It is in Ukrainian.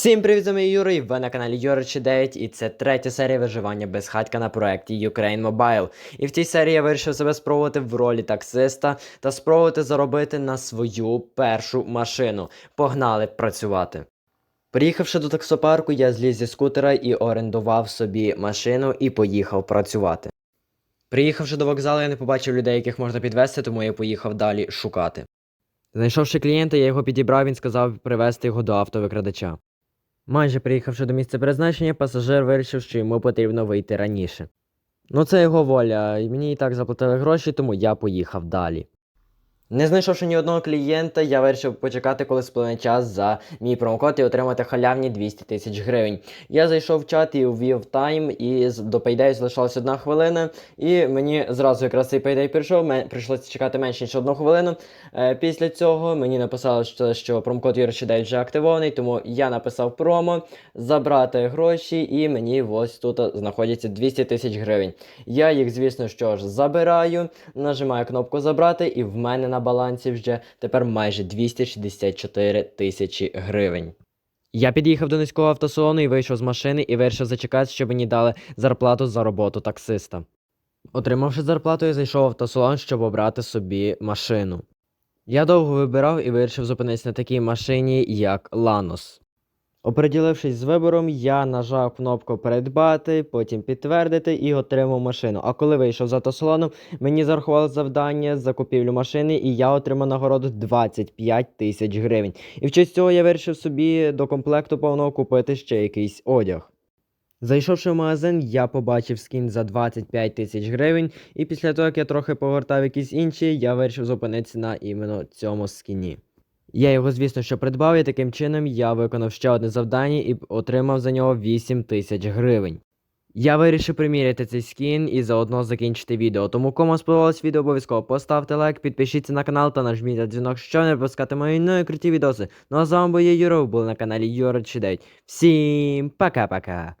Всім привіт, з вами Юра, і ви на каналі Юричі 9, і це третя серія виживання без хатька на проєкті Ukraine Mobile. І в цій серії я вирішив себе спробувати в ролі таксиста та спробувати заробити на свою першу машину. Погнали працювати. Приїхавши до таксопарку, я зліз зі скутера і орендував собі машину і поїхав працювати. Приїхавши до вокзалу, я не побачив людей, яких можна підвезти, тому я поїхав далі шукати. Знайшовши клієнта, я його підібрав, він сказав привезти його до автовикрадача. Майже приїхавши до місця призначення, пасажир вирішив, що йому потрібно вийти раніше. Ну, це його воля, мені і так заплатили гроші, тому я поїхав далі. Не знайшовши ні одного клієнта, я вирішив почекати, коли сплине час за мій промокод і отримати халявні 200 тисяч гривень. Я зайшов в чат і ввів тайм, і до Payday залишалась одна хвилина, і мені зразу якраз цей Payday прийшов, ме- прийшлося чекати менше ніж одну хвилину. Е, після цього мені написали, що, що промокод Юрчидей вже активований, тому я написав промо, забрати гроші, і мені ось тут знаходяться 200 тисяч гривень. Я їх, звісно, що ж забираю, нажимаю кнопку забрати, і в мене на балансі вже тепер майже 264 тисячі гривень. Я під'їхав до низького автосалону і вийшов з машини і вирішив зачекати, щоб мені дали зарплату за роботу таксиста. Отримавши зарплату, я зайшов в автосалон, щоб обрати собі машину. Я довго вибирав і вирішив зупинитися на такій машині, як Ланос. Оприділившись з вибором, я нажав кнопку Придбати, потім підтвердити і отримав машину. А коли вийшов з автосалону, мені зарахували завдання з закупівлю машини, і я отримав нагороду 25 тисяч гривень. І в честь цього я вирішив собі до комплекту повного купити ще якийсь одяг. Зайшовши в магазин, я побачив скін за 25 тисяч гривень, і після того, як я трохи повертав якісь інші, я вирішив зупинитися на іменно цьому скіні. Я його, звісно, що придбав, і таким чином я виконав ще одне завдання і отримав за нього 8 тисяч гривень. Я вирішив приміряти цей скін і заодно закінчити відео. Тому кому сподобалось відео, обов'язково поставте лайк, підпишіться на канал та нажміть на дзвінок, щоб не пропускати мої нові круті відоси. Ну а з вами був я Юра, ви були на каналі Юра 9. Всім пока-пока!